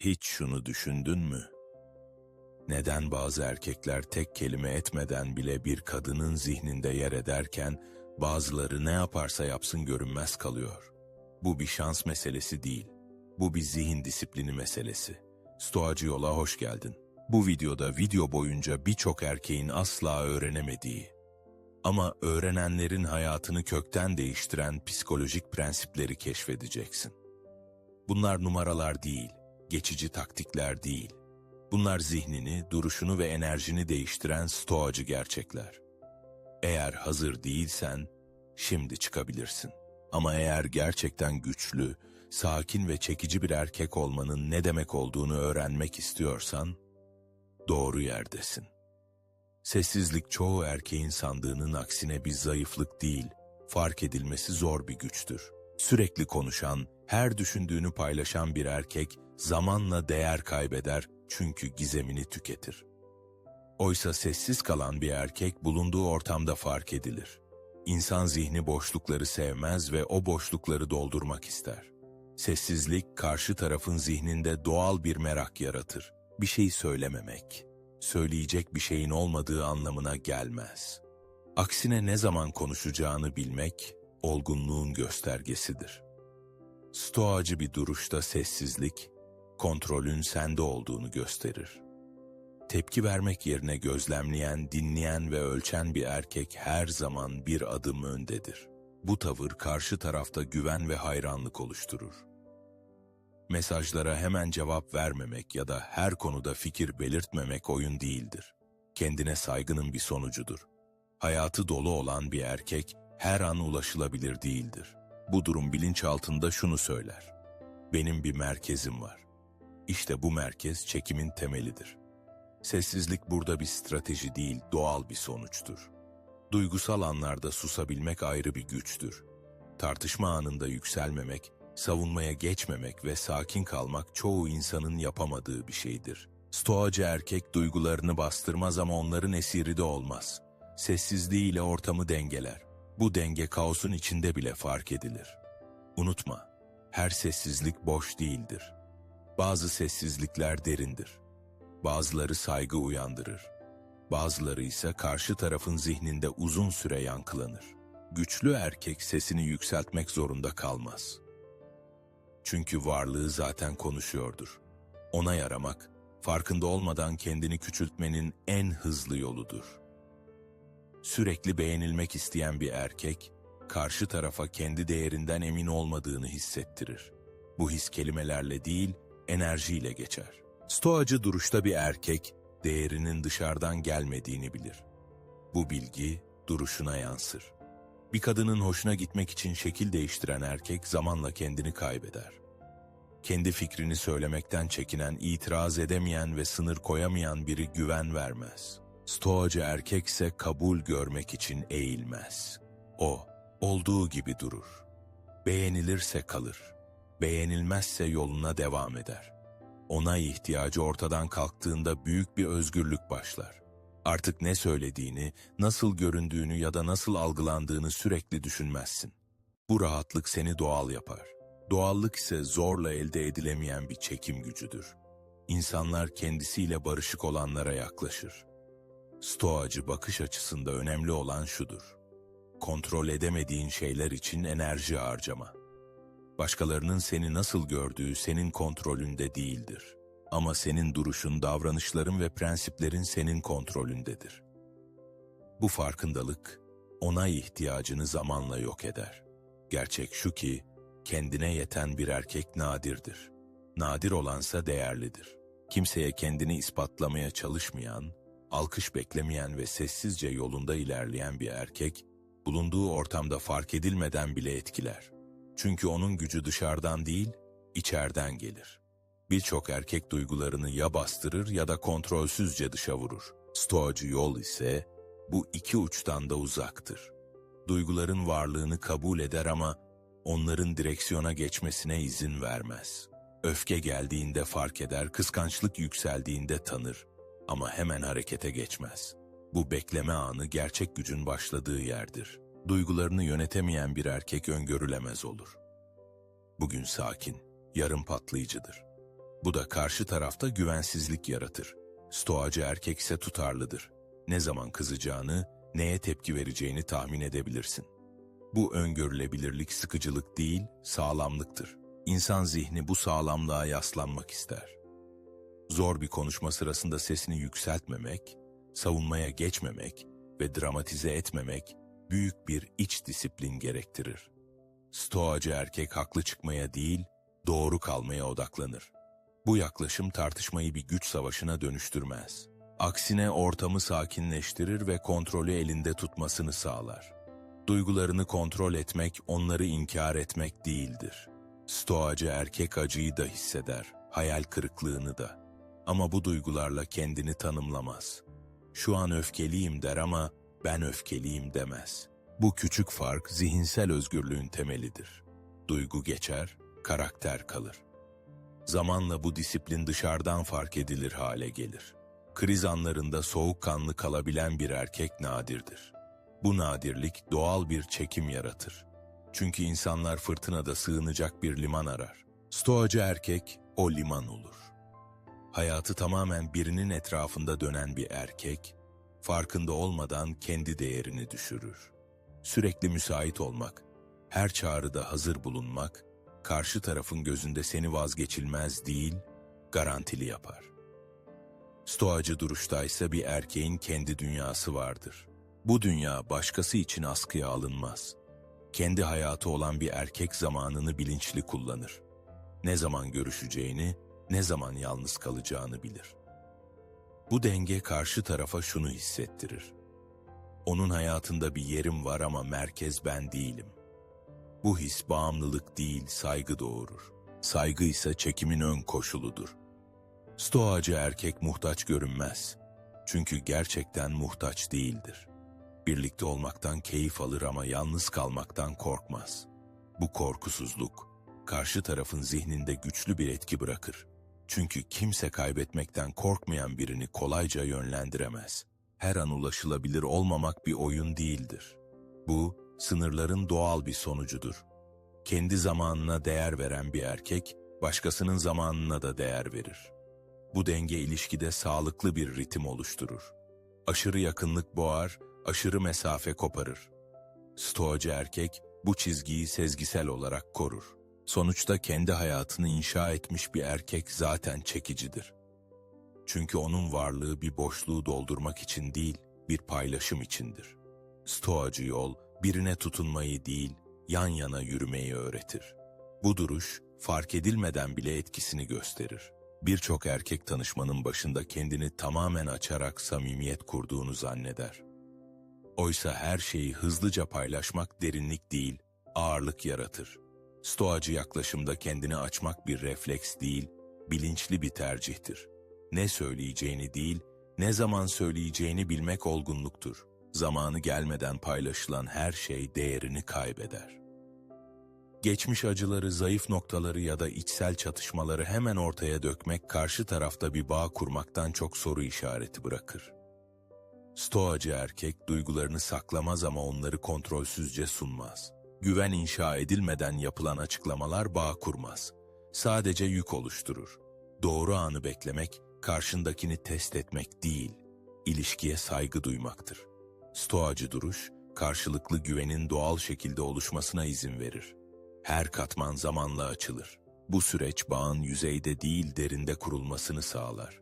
Hiç şunu düşündün mü? Neden bazı erkekler tek kelime etmeden bile bir kadının zihninde yer ederken bazıları ne yaparsa yapsın görünmez kalıyor? Bu bir şans meselesi değil. Bu bir zihin disiplini meselesi. Stoacı yola hoş geldin. Bu videoda video boyunca birçok erkeğin asla öğrenemediği ama öğrenenlerin hayatını kökten değiştiren psikolojik prensipleri keşfedeceksin. Bunlar numaralar değil, geçici taktikler değil. Bunlar zihnini, duruşunu ve enerjini değiştiren stoacı gerçekler. Eğer hazır değilsen, şimdi çıkabilirsin. Ama eğer gerçekten güçlü, sakin ve çekici bir erkek olmanın ne demek olduğunu öğrenmek istiyorsan, doğru yerdesin. Sessizlik çoğu erkeğin sandığının aksine bir zayıflık değil, fark edilmesi zor bir güçtür. Sürekli konuşan, her düşündüğünü paylaşan bir erkek zamanla değer kaybeder çünkü gizemini tüketir. Oysa sessiz kalan bir erkek bulunduğu ortamda fark edilir. İnsan zihni boşlukları sevmez ve o boşlukları doldurmak ister. Sessizlik karşı tarafın zihninde doğal bir merak yaratır. Bir şey söylememek, söyleyecek bir şeyin olmadığı anlamına gelmez. Aksine ne zaman konuşacağını bilmek, olgunluğun göstergesidir. Stoacı bir duruşta sessizlik, kontrolün sende olduğunu gösterir. Tepki vermek yerine gözlemleyen, dinleyen ve ölçen bir erkek her zaman bir adım öndedir. Bu tavır karşı tarafta güven ve hayranlık oluşturur. Mesajlara hemen cevap vermemek ya da her konuda fikir belirtmemek oyun değildir. Kendine saygının bir sonucudur. Hayatı dolu olan bir erkek her an ulaşılabilir değildir. Bu durum bilinçaltında şunu söyler. Benim bir merkezim var. İşte bu merkez çekimin temelidir. Sessizlik burada bir strateji değil, doğal bir sonuçtur. Duygusal anlarda susabilmek ayrı bir güçtür. Tartışma anında yükselmemek, savunmaya geçmemek ve sakin kalmak çoğu insanın yapamadığı bir şeydir. Stoacı erkek duygularını bastırmaz ama onların esiri de olmaz. Sessizliğiyle ortamı dengeler. Bu denge kaosun içinde bile fark edilir. Unutma, her sessizlik boş değildir. Bazı sessizlikler derindir. Bazıları saygı uyandırır. Bazıları ise karşı tarafın zihninde uzun süre yankılanır. Güçlü erkek sesini yükseltmek zorunda kalmaz. Çünkü varlığı zaten konuşuyordur. Ona yaramak, farkında olmadan kendini küçültmenin en hızlı yoludur. Sürekli beğenilmek isteyen bir erkek, karşı tarafa kendi değerinden emin olmadığını hissettirir. Bu his kelimelerle değil, enerjiyle geçer. Stoacı duruşta bir erkek, değerinin dışarıdan gelmediğini bilir. Bu bilgi duruşuna yansır. Bir kadının hoşuna gitmek için şekil değiştiren erkek zamanla kendini kaybeder. Kendi fikrini söylemekten çekinen, itiraz edemeyen ve sınır koyamayan biri güven vermez. Stoacı erkekse kabul görmek için eğilmez. O, olduğu gibi durur. Beğenilirse kalır. Beğenilmezse yoluna devam eder. Ona ihtiyacı ortadan kalktığında büyük bir özgürlük başlar. Artık ne söylediğini, nasıl göründüğünü ya da nasıl algılandığını sürekli düşünmezsin. Bu rahatlık seni doğal yapar. Doğallık ise zorla elde edilemeyen bir çekim gücüdür. İnsanlar kendisiyle barışık olanlara yaklaşır. Stoacı bakış açısında önemli olan şudur. Kontrol edemediğin şeyler için enerji harcama. Başkalarının seni nasıl gördüğü senin kontrolünde değildir. Ama senin duruşun, davranışların ve prensiplerin senin kontrolündedir. Bu farkındalık, onay ihtiyacını zamanla yok eder. Gerçek şu ki, kendine yeten bir erkek nadirdir. Nadir olansa değerlidir. Kimseye kendini ispatlamaya çalışmayan, alkış beklemeyen ve sessizce yolunda ilerleyen bir erkek, bulunduğu ortamda fark edilmeden bile etkiler. Çünkü onun gücü dışarıdan değil, içeriden gelir. Birçok erkek duygularını ya bastırır ya da kontrolsüzce dışa vurur. Stoacı yol ise bu iki uçtan da uzaktır. Duyguların varlığını kabul eder ama onların direksiyona geçmesine izin vermez. Öfke geldiğinde fark eder, kıskançlık yükseldiğinde tanır ama hemen harekete geçmez. Bu bekleme anı gerçek gücün başladığı yerdir. Duygularını yönetemeyen bir erkek öngörülemez olur. Bugün sakin, yarın patlayıcıdır. Bu da karşı tarafta güvensizlik yaratır. Stoacı erkek ise tutarlıdır. Ne zaman kızacağını, neye tepki vereceğini tahmin edebilirsin. Bu öngörülebilirlik sıkıcılık değil, sağlamlıktır. İnsan zihni bu sağlamlığa yaslanmak ister. Zor bir konuşma sırasında sesini yükseltmemek, savunmaya geçmemek ve dramatize etmemek büyük bir iç disiplin gerektirir. Stoacı erkek haklı çıkmaya değil, doğru kalmaya odaklanır. Bu yaklaşım tartışmayı bir güç savaşına dönüştürmez. Aksine ortamı sakinleştirir ve kontrolü elinde tutmasını sağlar. Duygularını kontrol etmek, onları inkar etmek değildir. Stoacı erkek acıyı da hisseder, hayal kırıklığını da. Ama bu duygularla kendini tanımlamaz. Şu an öfkeliyim der ama ben öfkeliyim demez. Bu küçük fark zihinsel özgürlüğün temelidir. Duygu geçer, karakter kalır. Zamanla bu disiplin dışarıdan fark edilir hale gelir. Kriz anlarında soğukkanlı kalabilen bir erkek nadirdir. Bu nadirlik doğal bir çekim yaratır. Çünkü insanlar fırtınada sığınacak bir liman arar. Stoacı erkek o liman olur. Hayatı tamamen birinin etrafında dönen bir erkek, farkında olmadan kendi değerini düşürür. Sürekli müsait olmak, her çağrıda hazır bulunmak, karşı tarafın gözünde seni vazgeçilmez değil, garantili yapar. Stoacı duruşta ise bir erkeğin kendi dünyası vardır. Bu dünya başkası için askıya alınmaz. Kendi hayatı olan bir erkek zamanını bilinçli kullanır. Ne zaman görüşeceğini, ne zaman yalnız kalacağını bilir. Bu denge karşı tarafa şunu hissettirir. Onun hayatında bir yerim var ama merkez ben değilim. Bu his bağımlılık değil, saygı doğurur. Saygı ise çekimin ön koşuludur. Stoacı erkek muhtaç görünmez. Çünkü gerçekten muhtaç değildir. Birlikte olmaktan keyif alır ama yalnız kalmaktan korkmaz. Bu korkusuzluk, karşı tarafın zihninde güçlü bir etki bırakır. Çünkü kimse kaybetmekten korkmayan birini kolayca yönlendiremez. Her an ulaşılabilir olmamak bir oyun değildir. Bu, sınırların doğal bir sonucudur. Kendi zamanına değer veren bir erkek, başkasının zamanına da değer verir. Bu denge ilişkide sağlıklı bir ritim oluşturur. Aşırı yakınlık boğar, aşırı mesafe koparır. Stoacı erkek bu çizgiyi sezgisel olarak korur. Sonuçta kendi hayatını inşa etmiş bir erkek zaten çekicidir. Çünkü onun varlığı bir boşluğu doldurmak için değil, bir paylaşım içindir. Stoacı yol, birine tutunmayı değil, yan yana yürümeyi öğretir. Bu duruş, fark edilmeden bile etkisini gösterir. Birçok erkek tanışmanın başında kendini tamamen açarak samimiyet kurduğunu zanneder. Oysa her şeyi hızlıca paylaşmak derinlik değil, ağırlık yaratır. Stoacı yaklaşımda kendini açmak bir refleks değil, bilinçli bir tercihtir. Ne söyleyeceğini değil, ne zaman söyleyeceğini bilmek olgunluktur. Zamanı gelmeden paylaşılan her şey değerini kaybeder. Geçmiş acıları, zayıf noktaları ya da içsel çatışmaları hemen ortaya dökmek karşı tarafta bir bağ kurmaktan çok soru işareti bırakır. Stoacı erkek duygularını saklamaz ama onları kontrolsüzce sunmaz. Güven inşa edilmeden yapılan açıklamalar bağ kurmaz. Sadece yük oluşturur. Doğru anı beklemek, karşındakini test etmek değil, ilişkiye saygı duymaktır. Stoacı duruş, karşılıklı güvenin doğal şekilde oluşmasına izin verir. Her katman zamanla açılır. Bu süreç bağın yüzeyde değil derinde kurulmasını sağlar.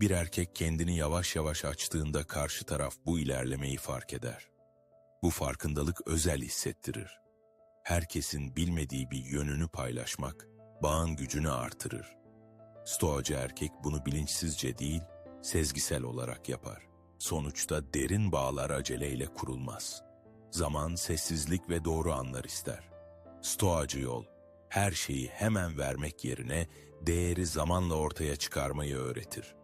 Bir erkek kendini yavaş yavaş açtığında karşı taraf bu ilerlemeyi fark eder. Bu farkındalık özel hissettirir. Herkesin bilmediği bir yönünü paylaşmak, bağın gücünü artırır. Stoacı erkek bunu bilinçsizce değil, sezgisel olarak yapar. Sonuçta derin bağlar aceleyle kurulmaz. Zaman, sessizlik ve doğru anlar ister. Stoacı yol, her şeyi hemen vermek yerine değeri zamanla ortaya çıkarmayı öğretir.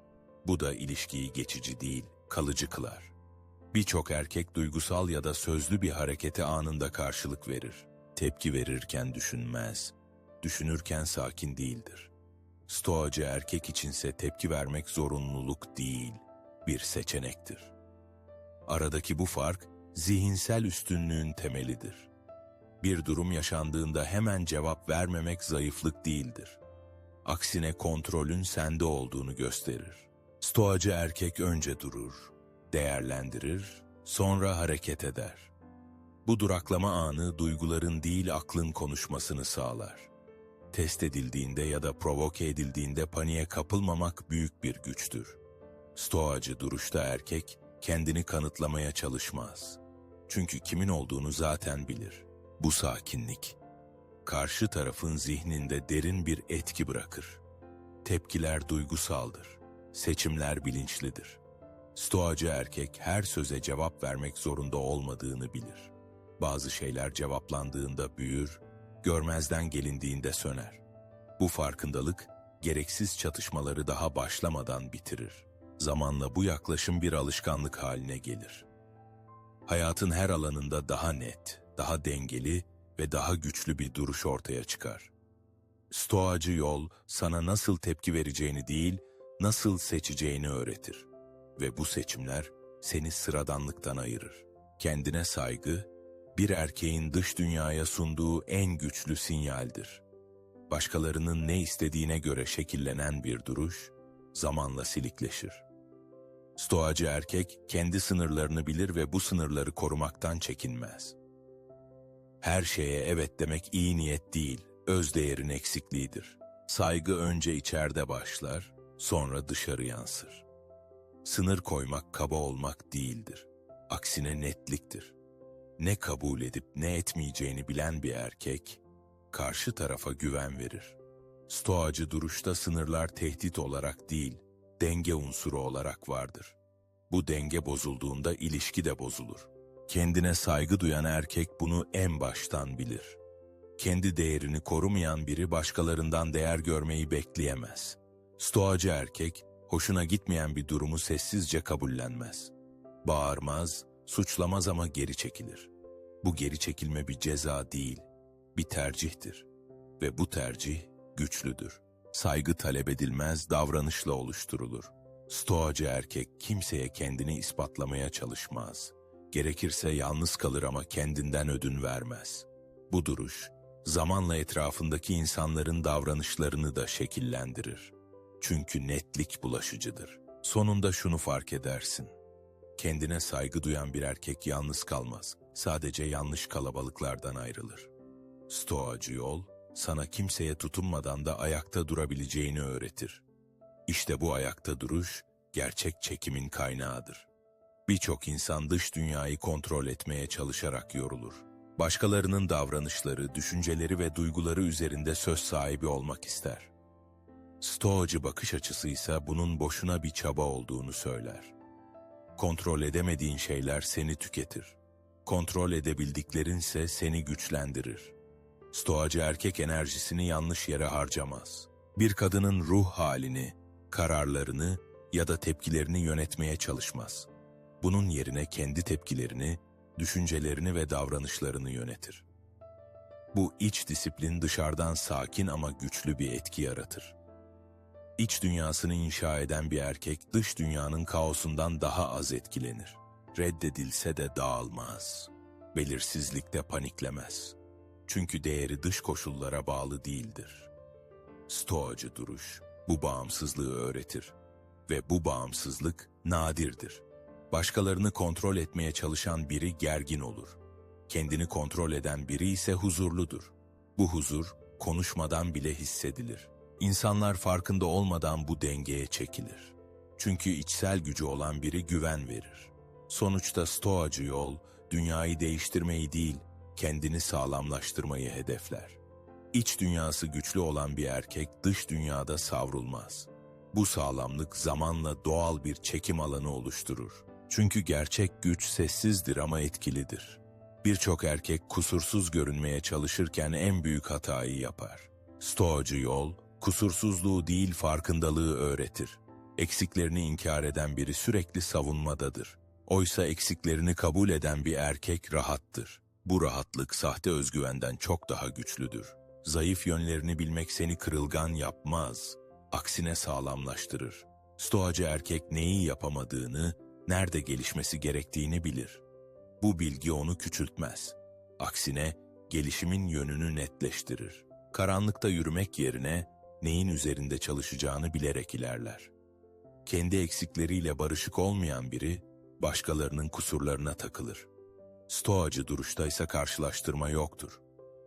Bu da ilişkiyi geçici değil, kalıcı kılar. Birçok erkek duygusal ya da sözlü bir harekete anında karşılık verir. Tepki verirken düşünmez, düşünürken sakin değildir. Stoacı erkek içinse tepki vermek zorunluluk değil, bir seçenektir. Aradaki bu fark, zihinsel üstünlüğün temelidir. Bir durum yaşandığında hemen cevap vermemek zayıflık değildir. Aksine kontrolün sende olduğunu gösterir. Stoacı erkek önce durur, değerlendirir, sonra hareket eder. Bu duraklama anı duyguların değil aklın konuşmasını sağlar. Test edildiğinde ya da provoke edildiğinde paniğe kapılmamak büyük bir güçtür. Stoacı duruşta erkek kendini kanıtlamaya çalışmaz. Çünkü kimin olduğunu zaten bilir. Bu sakinlik, karşı tarafın zihninde derin bir etki bırakır. Tepkiler duygusaldır, seçimler bilinçlidir. Stoacı erkek her söze cevap vermek zorunda olmadığını bilir. Bazı şeyler cevaplandığında büyür, görmezden gelindiğinde söner. Bu farkındalık, gereksiz çatışmaları daha başlamadan bitirir. Zamanla bu yaklaşım bir alışkanlık haline gelir. Hayatın her alanında daha net, daha dengeli ve daha güçlü bir duruş ortaya çıkar. Stoacı yol sana nasıl tepki vereceğini değil, nasıl seçeceğini öğretir. Ve bu seçimler seni sıradanlıktan ayırır. Kendine saygı, bir erkeğin dış dünyaya sunduğu en güçlü sinyaldir. Başkalarının ne istediğine göre şekillenen bir duruş, zamanla silikleşir. Stoacı erkek kendi sınırlarını bilir ve bu sınırları korumaktan çekinmez. Her şeye evet demek iyi niyet değil, öz değerin eksikliğidir. Saygı önce içeride başlar, sonra dışarı yansır. Sınır koymak kaba olmak değildir. Aksine netliktir. Ne kabul edip ne etmeyeceğini bilen bir erkek, karşı tarafa güven verir. Stoacı duruşta sınırlar tehdit olarak değil, denge unsuru olarak vardır. Bu denge bozulduğunda ilişki de bozulur. Kendine saygı duyan erkek bunu en baştan bilir. Kendi değerini korumayan biri başkalarından değer görmeyi bekleyemez. Stoacı erkek, hoşuna gitmeyen bir durumu sessizce kabullenmez. Bağırmaz, suçlamaz ama geri çekilir. Bu geri çekilme bir ceza değil, bir tercihtir. Ve bu tercih güçlüdür. Saygı talep edilmez, davranışla oluşturulur. Stoacı erkek kimseye kendini ispatlamaya çalışmaz. Gerekirse yalnız kalır ama kendinden ödün vermez. Bu duruş, zamanla etrafındaki insanların davranışlarını da şekillendirir. Çünkü netlik bulaşıcıdır. Sonunda şunu fark edersin. Kendine saygı duyan bir erkek yalnız kalmaz. Sadece yanlış kalabalıklardan ayrılır. Stoacı yol, sana kimseye tutunmadan da ayakta durabileceğini öğretir. İşte bu ayakta duruş, gerçek çekimin kaynağıdır. Birçok insan dış dünyayı kontrol etmeye çalışarak yorulur. Başkalarının davranışları, düşünceleri ve duyguları üzerinde söz sahibi olmak ister. Stoacı bakış açısı ise bunun boşuna bir çaba olduğunu söyler. Kontrol edemediğin şeyler seni tüketir. Kontrol edebildiklerinse seni güçlendirir. Stoacı erkek enerjisini yanlış yere harcamaz. Bir kadının ruh halini, kararlarını ya da tepkilerini yönetmeye çalışmaz. Bunun yerine kendi tepkilerini, düşüncelerini ve davranışlarını yönetir. Bu iç disiplin dışarıdan sakin ama güçlü bir etki yaratır. İç dünyasını inşa eden bir erkek dış dünyanın kaosundan daha az etkilenir. Reddedilse de dağılmaz. Belirsizlikte paniklemez. Çünkü değeri dış koşullara bağlı değildir. Stoacı duruş bu bağımsızlığı öğretir ve bu bağımsızlık nadirdir. Başkalarını kontrol etmeye çalışan biri gergin olur. Kendini kontrol eden biri ise huzurludur. Bu huzur konuşmadan bile hissedilir. İnsanlar farkında olmadan bu dengeye çekilir. Çünkü içsel gücü olan biri güven verir. Sonuçta stoacı yol, dünyayı değiştirmeyi değil, kendini sağlamlaştırmayı hedefler. İç dünyası güçlü olan bir erkek dış dünyada savrulmaz. Bu sağlamlık zamanla doğal bir çekim alanı oluşturur. Çünkü gerçek güç sessizdir ama etkilidir. Birçok erkek kusursuz görünmeye çalışırken en büyük hatayı yapar. Stoacı yol, kusursuzluğu değil farkındalığı öğretir. Eksiklerini inkar eden biri sürekli savunmadadır. Oysa eksiklerini kabul eden bir erkek rahattır. Bu rahatlık sahte özgüvenden çok daha güçlüdür. Zayıf yönlerini bilmek seni kırılgan yapmaz, aksine sağlamlaştırır. Stoacı erkek neyi yapamadığını, nerede gelişmesi gerektiğini bilir. Bu bilgi onu küçültmez. Aksine gelişimin yönünü netleştirir. Karanlıkta yürümek yerine neyin üzerinde çalışacağını bilerek ilerler. Kendi eksikleriyle barışık olmayan biri, başkalarının kusurlarına takılır. Stoacı duruşta ise karşılaştırma yoktur.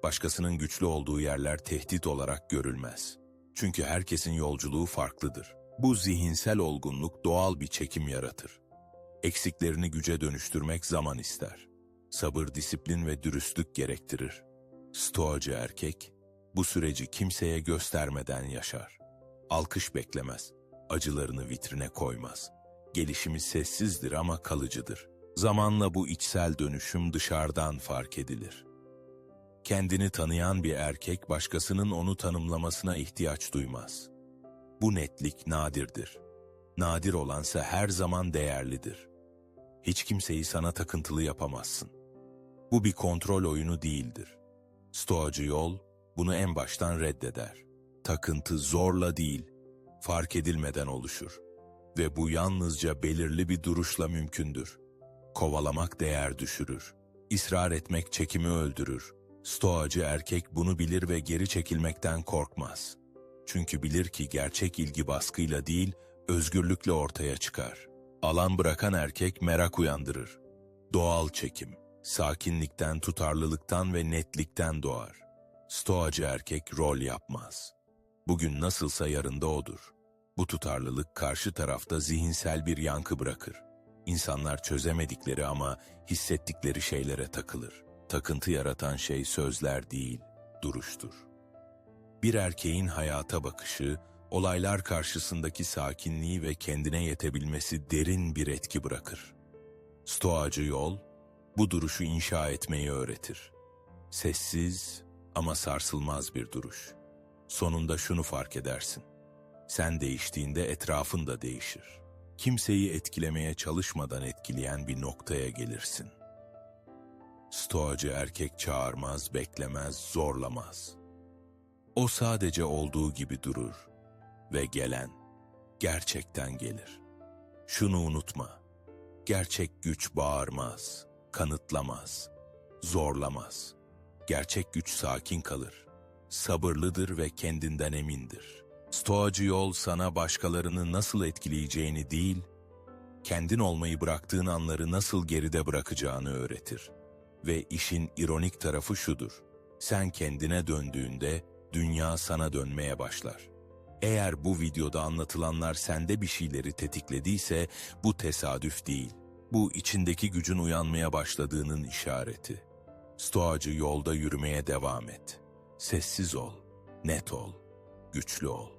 Başkasının güçlü olduğu yerler tehdit olarak görülmez. Çünkü herkesin yolculuğu farklıdır. Bu zihinsel olgunluk doğal bir çekim yaratır. Eksiklerini güce dönüştürmek zaman ister. Sabır, disiplin ve dürüstlük gerektirir. Stoacı erkek, bu süreci kimseye göstermeden yaşar. Alkış beklemez, acılarını vitrine koymaz. Gelişimi sessizdir ama kalıcıdır. Zamanla bu içsel dönüşüm dışarıdan fark edilir. Kendini tanıyan bir erkek başkasının onu tanımlamasına ihtiyaç duymaz. Bu netlik nadirdir. Nadir olansa her zaman değerlidir. Hiç kimseyi sana takıntılı yapamazsın. Bu bir kontrol oyunu değildir. Stoacı yol bunu en baştan reddeder. Takıntı zorla değil, fark edilmeden oluşur. Ve bu yalnızca belirli bir duruşla mümkündür. Kovalamak değer düşürür. İsrar etmek çekimi öldürür. Stoacı erkek bunu bilir ve geri çekilmekten korkmaz. Çünkü bilir ki gerçek ilgi baskıyla değil, özgürlükle ortaya çıkar. Alan bırakan erkek merak uyandırır. Doğal çekim, sakinlikten, tutarlılıktan ve netlikten doğar. Stoacı erkek rol yapmaz. Bugün nasılsa yarın da odur. Bu tutarlılık karşı tarafta zihinsel bir yankı bırakır. İnsanlar çözemedikleri ama hissettikleri şeylere takılır. Takıntı yaratan şey sözler değil, duruştur. Bir erkeğin hayata bakışı, olaylar karşısındaki sakinliği ve kendine yetebilmesi derin bir etki bırakır. Stoacı yol, bu duruşu inşa etmeyi öğretir. Sessiz ama sarsılmaz bir duruş. Sonunda şunu fark edersin. Sen değiştiğinde etrafın da değişir. Kimseyi etkilemeye çalışmadan etkileyen bir noktaya gelirsin. Stoacı erkek çağırmaz, beklemez, zorlamaz. O sadece olduğu gibi durur ve gelen gerçekten gelir. Şunu unutma. Gerçek güç bağırmaz, kanıtlamaz, zorlamaz. Gerçek güç sakin kalır, sabırlıdır ve kendinden emindir. Stoacı yol sana başkalarını nasıl etkileyeceğini değil, kendin olmayı bıraktığın anları nasıl geride bırakacağını öğretir. Ve işin ironik tarafı şudur. Sen kendine döndüğünde dünya sana dönmeye başlar. Eğer bu videoda anlatılanlar sende bir şeyleri tetiklediyse bu tesadüf değil. Bu içindeki gücün uyanmaya başladığının işareti. Stoacı yolda yürümeye devam et. Sessiz ol, net ol, güçlü ol.